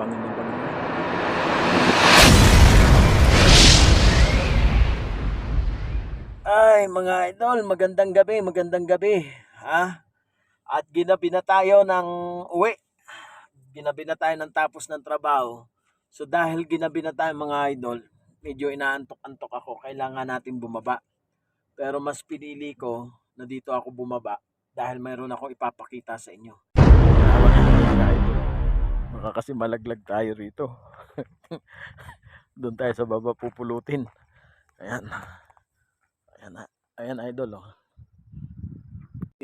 Bangin ng bangin. Ay, mga idol, magandang gabi, magandang gabi. Ha? At ginabi na tayo ng uwi. Ginabi na tayo ng tapos ng trabaho. So dahil ginabi na tayo mga idol, medyo inaantok-antok ako. Kailangan natin bumaba. Pero mas pinili ko na dito ako bumaba dahil mayroon akong ipapakita sa inyo. Baka kasi malaglag tayo rito. Doon tayo sa baba pupulutin. Ayan. Ayan, ayan idol oh.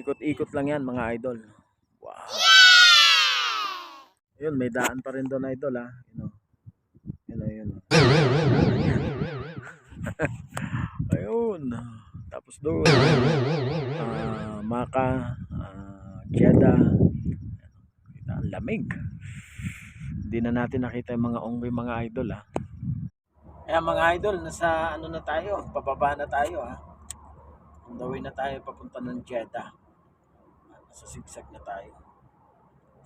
Ikot-ikot lang yan mga idol. Wow. Ayun, may daan pa rin doon idol ah. Yun oh. Yun oh, yun oh. Ayun. Tapos doon. ah Maka. ah Jeddah. Ang lamig. Hindi na natin nakita yung mga unggoy mga idol ah. Kaya mga idol, nasa ano na tayo, pababa na tayo ha. On the way na tayo papunta ng Jeddah. Nasa sigsag na tayo.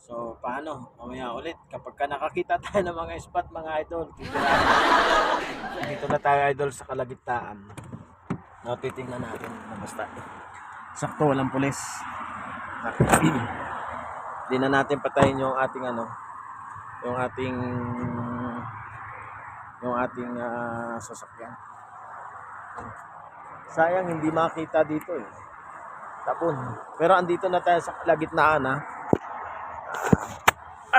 So, paano? Mamaya ulit. Kapag ka nakakita tayo ng mga spot, mga idol, dito na tayo idol sa kalagitnaan. No, titingnan natin na basta. Sakto, walang pulis. Hindi na natin patayin yung ating ano, yung ating yung ating ah, sasakyan. Sayang hindi makita dito eh. Tapon. Pero andito na tayo sa kalagitnaan ha.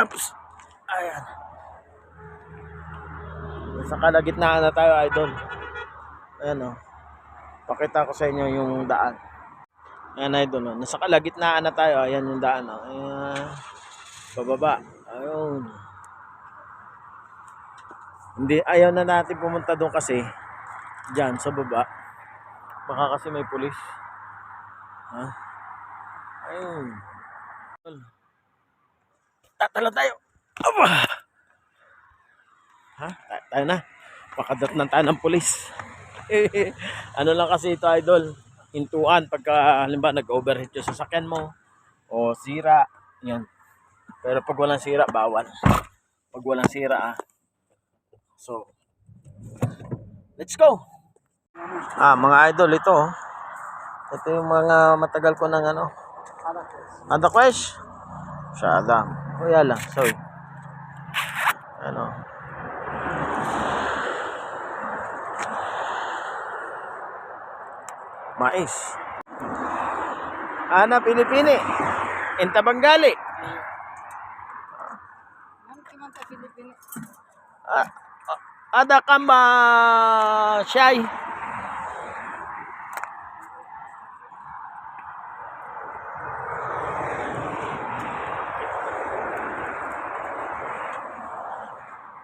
Ups. Ayan. Sa kalagitnaan na tayo idol. Ayan oh. Pakita ko sa inyo yung daan. Ayan idol oh. Nasa kalagitnaan na tayo. Ayan yung daan oh. Ayan. Bababa. Ayun. Hindi, ayaw na natin pumunta doon kasi dyan sa baba. Baka kasi may pulis. Ha? Ayun. Tatala tayo. Aba! Ha? Ta- tayo na. Pakadat ng tayo ng pulis. ano lang kasi ito idol. Intuan pagka halimbawa nag-overheat yung sasakyan mo o sira. Yan. Pero pag walang sira, bawal. Pag walang sira ah. So, let's go! Ah, mga idol, ito. oh. Ito yung mga matagal ko ng ano. Ada quest? Shada. O yala, sorry. Ano. Mais. Ana, Pilipini. Inta Bangali. Ah, ah, ada ka ba, Shay?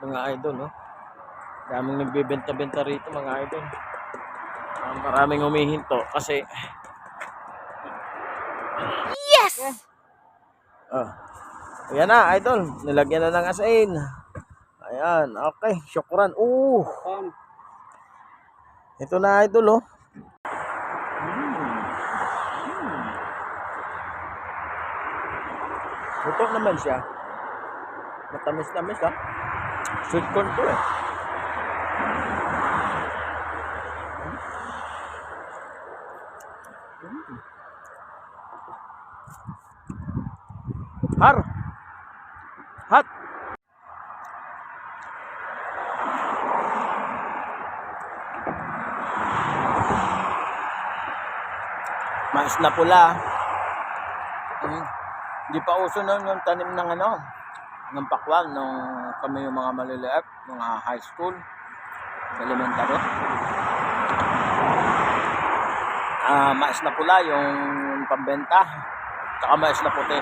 Mga idol, no? Daming nagbebenta-benta rito, mga idol. Ah, maraming humihinto kasi Yes! Oh. Ayan na, idol. Nilagyan na ng asin. Ayan, okay. Syukran. Uh. Ito na, idol, oh. Ito naman siya. Matamis-tamis, ha? Sweet corn to, eh. Har. Mais na pula. Mm. Hindi pa uso nun yung tanim ng ano, ng pakwal nung kami yung mga maliliit, mga high school, elementary. Ah, mais na pula yung pambenta. Tsaka mais na puti.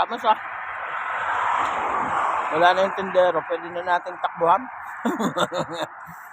Tapos ah. Wala na yung tindero, pwede na natin takbuhan.